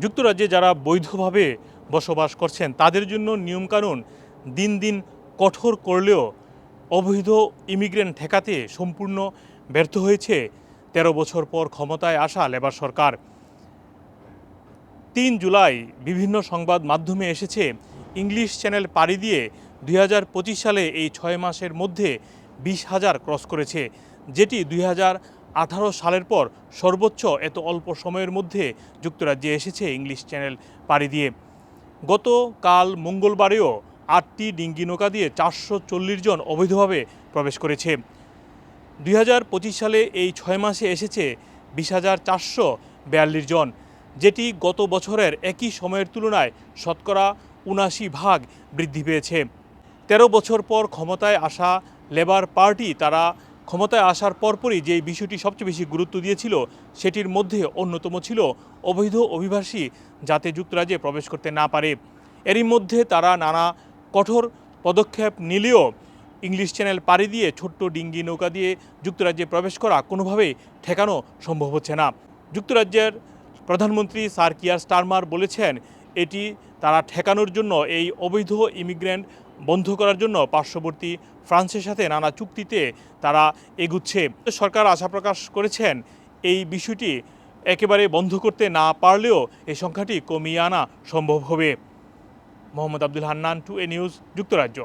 যুক্তরাজ্যে যারা বৈধভাবে বসবাস করছেন, তাদের জন্য নিয়মকানুন দিন দিন কঠোর করলেও অবৈধ ইমিগ্রেন্ট ঠেকাতে সম্পূর্ণ ব্যর্থ হয়েছে। তেরো বছর পর ক্ষমতায় আসা লেবার সরকার। তিন জুলাই বিভিন্ন সংবাদ মাধ্যমে এসেছে, ইংলিশ চ্যানেল পাড়ি দিয়ে দুই হাজার পঁচিশ সালে এই ছয় মাসের মধ্যে বিশ হাজার ক্রস করেছে, যেটি দুই হাজার আঠারো সালের পর সর্বোচ্চ এত অল্প সময়ের মধ্যে যুক্তরাজ্যে এসেছে ইংলিশ চ্যানেল পাড়ি দিয়ে। গতকাল মঙ্গলবারেও আটটি ডিঙ্গি নৌকা দিয়ে চারশো চল্লিশ জন অবৈধভাবে প্রবেশ করেছে। দুই হাজার পঁচিশ সালে এই ছয় মাসে এসেছে বিশ হাজার চারশো বিয়াল্লিশ জন, যেটি গত বছরের একই সময়ের তুলনায় শতকরা উনাশি ভাগ বৃদ্ধি পেয়েছে। তেরো বছর পর ক্ষমতায় আসা লেবার পার্টি তারা ক্ষমতায় আসার পরপরই যে বিষয়টি সবচেয়ে বেশি গুরুত্ব দিয়েছিল, সেটির মধ্যে অন্যতম ছিল অবৈধ অভিবাসী যাতে যুক্তরাজ্যে প্রবেশ করতে না পারে। এরই মধ্যে তারা নানা কঠোর পদক্ষেপ নিলেও ইংলিশ চ্যানেল পাড়ি দিয়ে ছোট্ট ডিঙ্গি নৌকা দিয়ে যুক্তরাজ্যে প্রবেশ করা কোনোভাবেই ঠেকানো সম্ভব হচ্ছে না। যুক্তরাজ্যের প্রধানমন্ত্রী স্যার কিয়ার স্টারমার বলেছেন, এটি তারা ঠেকানোর জন্য এই অবৈধ ইমিগ্রেন্ট বন্ধ করার জন্য পার্শ্ববর্তী ফ্রান্সের সাথে নানা চুক্তিতে তারা এগুচ্ছে। সরকার আশা প্রকাশ করেছেন এই বিষয়টি একেবারে বন্ধ করতে না পারলেও এই সংখ্যাটি কমিয়ে আনা সম্ভব হবে। Mohammad Abdul Hannan, two A news, যুক্তরাজ্য।